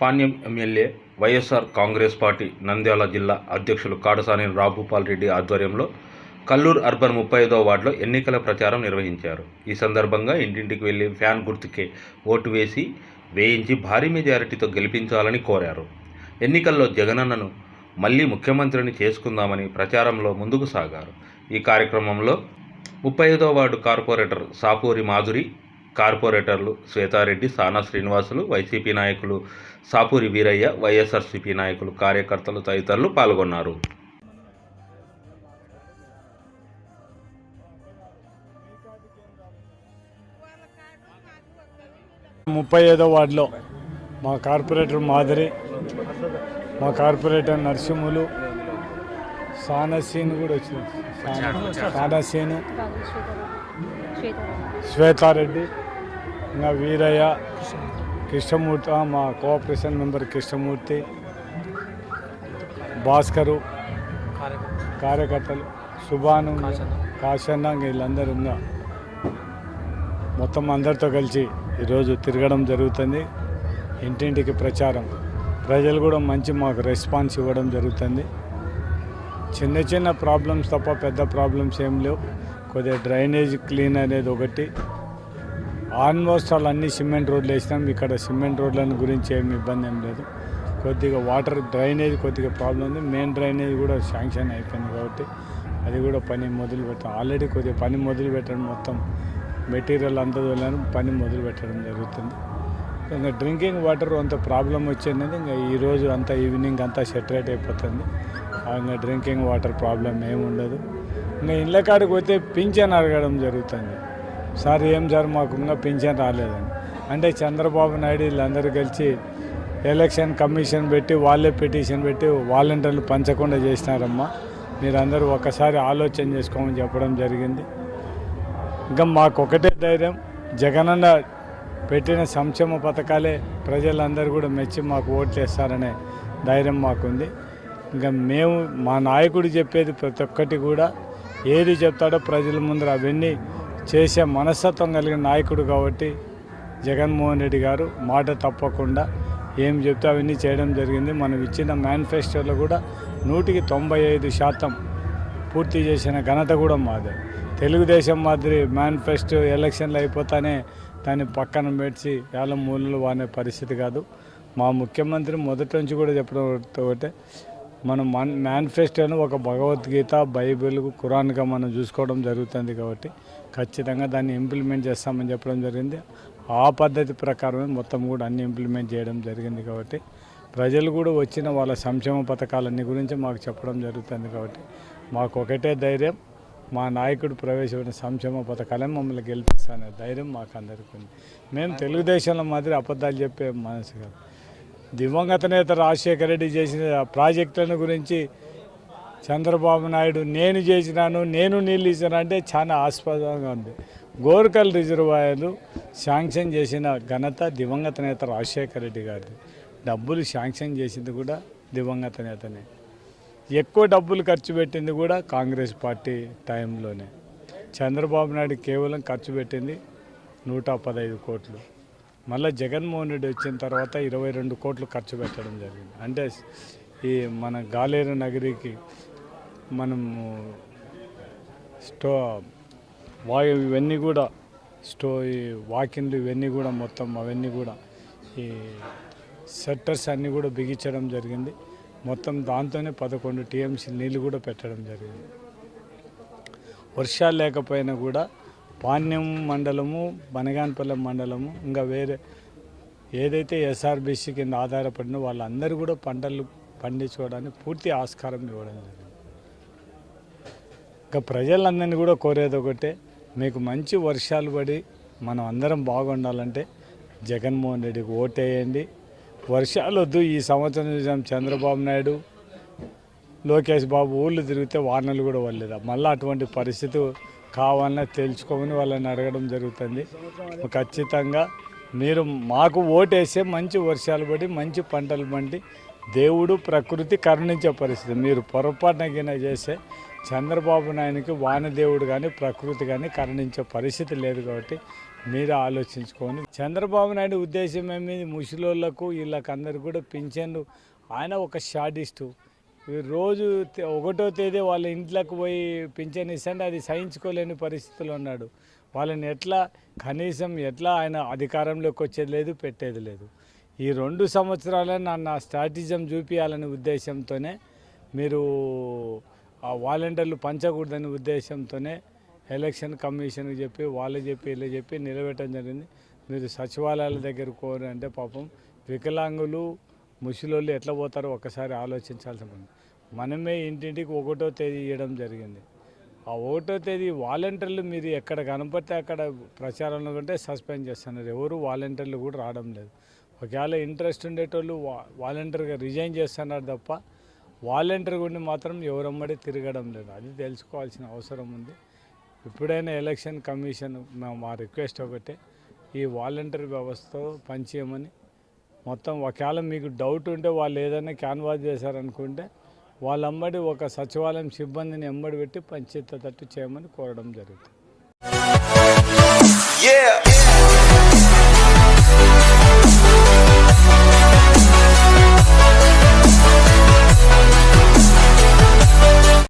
Panyam MLA YSR Congress party Nandyal జిల్లా అధ్యక్షులు కాడసాని రాభూపాల్ రెడ్డి ఆధ్వర్యంలో కల్లూరు అర్బన్ ముప్పై ఐదో వార్డులో ఎన్నికల ప్రచారం నిర్వహించారు. ఈ సందర్భంగా ఇంటింటికి వెళ్ళి ఫ్యాన్ గుర్తుకే ఓటు వేసి వేయించి భారీ మెజారిటీతో గెలిపించాలని కోరారు. ఎన్నికల్లో జగనన్నను మళ్ళీ ముఖ్యమంత్రిని చేసుకుందామని ప్రచారంలో ముందుకు సాగారు. ఈ కార్యక్రమంలో ముప్పై ఐదో వార్డు కార్పొరేటర్ సాపూరి మాధురి కార్పొరేటర్లు శ్వేతారెడ్డి సానా శ్రీనివాసులు వైసీపీ నాయకులు సాపూరి వీరయ్య వైఎస్ఆర్సీపీ నాయకులు కార్యకర్తలు తదితరులు పాల్గొన్నారు. ముప్పై ఐదో వార్డులో మా కార్పొరేటర్ మాదిరి మా కార్పొరేటర్ నరసింహులు సానసీను కూడా వచ్చింది. సాన- సానసీను శ్వేతారెడ్డి. ఇంకా వీరయ్య కృష్ణమూర్తి మా కోఆపరేషన్ మెంబర్ కృష్ణమూర్తి భాస్కరు కార్యకర్తలు సుభాను కాశన్న వీళ్ళందరూ ఉన్నా మొత్తం అందరితో కలిసి ఈరోజు తిరగడం జరుగుతుంది. ఇంటింటికి ప్రచారం. ప్రజలు కూడా మంచి మాకు రెస్పాన్స్ ఇవ్వడం జరుగుతుంది. చిన్న చిన్న ప్రాబ్లమ్స్ తప్ప పెద్ద ప్రాబ్లమ్స్ ఏం లేవు. కొద్దిగా డ్రైనేజ్ క్లీన్ అనేది ఒకటి. ఆల్మోస్ట్ ఆల్ అన్ని సిమెంట్ రోడ్లు వేసినాం. ఇక్కడ సిమెంట్ రోడ్లను గురించి ఏమి ఇబ్బంది ఏం లేదు. కొద్దిగా వాటర్ డ్రైనేజ్ కొద్దిగా ప్రాబ్లం ఉంది. మెయిన్ డ్రైనేజ్ కూడా శాంక్షన్ అయిపోయింది కాబట్టి అది కూడా పని మొదలు పెట్టాం. ఆల్రెడీ కొద్దిగా పని మొదలు పెట్టడం మొత్తం మెటీరియల్ అంతా వెళ్ళాను. పని మొదలు పెట్టడం జరుగుతుంది. ఇంకా డ్రింకింగ్ వాటర్ అంత ప్రాబ్లం వచ్చింది ఇంకా ఈరోజు అంతా ఈవినింగ్ అంతా సెటరేట్ అయిపోతుంది. ఆ ఇంకా డ్రింకింగ్ వాటర్ ప్రాబ్లం ఏమి ఉండదు. ఇంకా ఇళ్ళ కాడికి పోతే పింఛన్ అడగడం జరుగుతుంది. సార్ ఏం సార్ మాకు ఇంకా పింఛన్ రాలేదని. అంటే చంద్రబాబు నాయుడు వీళ్ళందరూ కలిసి ఎలక్షన్ కమిషన్ పెట్టి వాళ్ళే పిటిషన్ పెట్టి వాలంటీర్లు పంచకుండా చేసినారమ్మా. మీరందరూ ఒకసారి ఆలోచన చేసుకోమని చెప్పడం జరిగింది. ఇంకా మాకు ఒకటే ధైర్యం జగనన్న పెట్టిన సంక్షేమ పథకాలే ప్రజలందరూ కూడా మెచ్చి మాకు ఓట్లు వేస్తారనే ధైర్యం మాకుంది. ఇంకా మేము మా నాయకుడు చెప్పేది ప్రతి ఒక్కటి కూడా ఏది చెప్తాడో ప్రజల ముందర అవన్నీ చేసే మనస్తత్వం కలిగిన నాయకుడు కాబట్టి జగన్మోహన్ రెడ్డి గారు మాట తప్పకుండా ఏం చెప్తే అవన్నీ చేయడం జరిగింది. మనం ఇచ్చిన మేనిఫెస్టోలో కూడా నూటికి తొంభై ఐదు శాతం పూర్తి చేసిన ఘనత కూడా మాదే. తెలుగుదేశం మాదిరి మేనిఫెస్టో ఎలక్షన్లు అయిపోతానే దాన్ని పక్కన పెట్టి వేల మూలలు వానే పరిస్థితి కాదు. మా ముఖ్యమంత్రి మొదటి నుంచి కూడా చెప్పడం ఒకటే. మనం మన్ మేనిఫెస్టోను ఒక భగవద్గీత బైబిల్ ఖురాన్గా మనం చూసుకోవడం జరుగుతుంది కాబట్టి ఖచ్చితంగా దాన్ని ఇంప్లిమెంట్ చేస్తామని చెప్పడం జరిగింది. ఆ పద్ధతి ప్రకారమే మొత్తం కూడా అన్ని ఇంప్లిమెంట్ చేయడం జరిగింది కాబట్టి ప్రజలు కూడా వచ్చిన వాళ్ళ సంక్షేమ పథకాలన్నీ గురించి మాకు చెప్పడం జరుగుతుంది కాబట్టి మాకు ఒకటే ధైర్యం. మా నాయకుడు ప్రవేశపెట్టిన సంక్షేమ పథకాలే మమ్మల్ని గెలిపిస్తానే ధైర్యం మాకు అందరికీ ఉంది. మేము తెలుగుదేశంలో మాదిరి అబద్ధాలు చెప్పే మనసు కాదు. దివంగత నేత రాజశేఖర రెడ్డి చేసిన ప్రాజెక్టులను గురించి చంద్రబాబు నాయుడు నేను చేసినాను నేను నీళ్ళు ఇచ్చాను అంటే చాలా ఆస్పదంగా ఉంది. గోర్కల్ రిజర్వాయర్లు శాంక్షన్ చేసిన ఘనత దివంగత నేత రాజశేఖర రెడ్డి గారిది. డబ్బులు శాంక్షన్ చేసింది కూడా దివంగత నేతనే. ఎక్కువ డబ్బులు ఖర్చు పెట్టింది కూడా కాంగ్రెస్ పార్టీ టైంలోనే. చంద్రబాబు నాయుడు కేవలం ఖర్చు పెట్టింది నూట పదహైదు కోట్లు. మళ్ళీ జగన్మోహన్ రెడ్డి వచ్చిన తర్వాత ఇరవై రెండు కోట్లు ఖర్చు పెట్టడం జరిగింది. అంటే ఈ మన గాలేరు నగరికి మనము స్టో వాయు ఇవన్నీ కూడా స్టో ఈ వాకిన్లు ఇవన్నీ కూడా మొత్తం అవన్నీ కూడా ఈ సెట్టర్స్ అన్నీ కూడా బిగించడం జరిగింది. మొత్తం దాంతోనే పదకొండు టీఎంసీ నీళ్ళు కూడా పెట్టడం జరిగింది. వర్షాలు లేకపోయినా కూడా పాణ్యం మండలము బనగానపల్లెం మండలము ఇంకా వేరే ఏదైతే ఎస్ఆర్బీసీ కింద ఆధారపడిన వాళ్ళందరూ కూడా పంటలు పండించుకోవడానికి పూర్తి ఆస్కారం ఇవ్వడం జరిగింది. ఇంకా ప్రజలందరినీ కూడా కోరేది ఒకటే మీకు మంచి వర్షాలు పడి మనం అందరం బాగుండాలంటే జగన్మోహన్ రెడ్డికి ఓటేయండి. వర్షాలు వద్దు ఈ సంవత్సరం చూసాం చంద్రబాబు నాయుడు లోకేష్ బాబు ఊళ్ళు తిరిగితే వానలు కూడా వల్లేదా మళ్ళీ అటువంటి పరిస్థితి కావాలన్నా తెలుసుకోమని వాళ్ళని అడగడం జరుగుతుంది. ఖచ్చితంగా మీరు మాకు ఓటేస్తే మంచి వర్షాలు పడి మంచి పంటలు పండి దేవుడు ప్రకృతి కరుణించే పరిస్థితి. మీరు పొరపాటున గిన చేస్తే చంద్రబాబు నాయునికి వానదేవుడు కానీ ప్రకృతి కానీ కరుణించే పరిస్థితి లేదు కాబట్టి మీరు ఆలోచించుకొని చంద్రబాబు నాయుడు ఉద్దేశం ఏమి? ముసలోళ్ళకు వీళ్ళకి కూడా పింఛన్లు ఆయన ఒక షాడిస్టు. రోజు ఒకటో తేదీ వాళ్ళ ఇంట్లోకి పోయి పింఛన్ ఇస్తే అది సహించుకోలేని పరిస్థితులు ఉన్నాడు. వాళ్ళని ఎట్లా కనీసం ఎట్లా ఆయన అధికారంలోకి వచ్చేది లేదు పెట్టేది లేదు. ఈ రెండు సంవత్సరాలే నా నా స్ట్రాటిజం చూపించాలనే ఉద్దేశంతోనే మీరు ఆ వాలంటీర్లు పంచకూడదనే ఉద్దేశంతోనే ఎలక్షన్ కమిషన్కి చెప్పి వాళ్ళు చెప్పి వీళ్ళు చెప్పి నిలబెట్టడం జరిగింది. మీరు సచివాలయాల దగ్గర కోరు అంటే పాపం వికలాంగులు ముసలోళ్ళు ఎట్లా పోతారో ఒకసారి ఆలోచించాల్సి ఉంది మనమే ఇంటింటికి ఒకటో తేదీ ఇవ్వడం జరిగింది. ఆ ఒకటో తేదీ వాలంటీర్లు మీరు ఎక్కడ కనపడితే అక్కడ ప్రచారంలో ఉంటే సస్పెండ్ చేస్తున్నారు. ఎవరు వాలంటీర్లు కూడా రావడం లేదు. ఒకవేళ ఇంట్రెస్ట్ ఉండేటోళ్ళు వా వాలంటీర్గా రిజైన్ చేస్తున్నారు తప్ప వాలంటీర్ గుండి మాత్రం ఎవరమ్మడి తిరగడం లేదు. అది తెలుసుకోవాల్సిన అవసరం ఉంది. ఇప్పుడైనా ఎలక్షన్ కమిషన్ మా- మా రిక్వెస్ట్ ఒకటే. ఈ వాలంటీర్ వ్యవస్థ పనిచేయమని మొత్తం ఒకవేళ మీకు డౌట్ ఉంటే వాళ్ళు ఏదైనా క్యాన్వాస్ చేశారనుకుంటే వాళ్ళంబడి ఒక సచివాలయం సిబ్బందిని ఎంబడి పెట్టి పనిచేసేటట్టు చేయమని కోరడం జరుగుతుంది.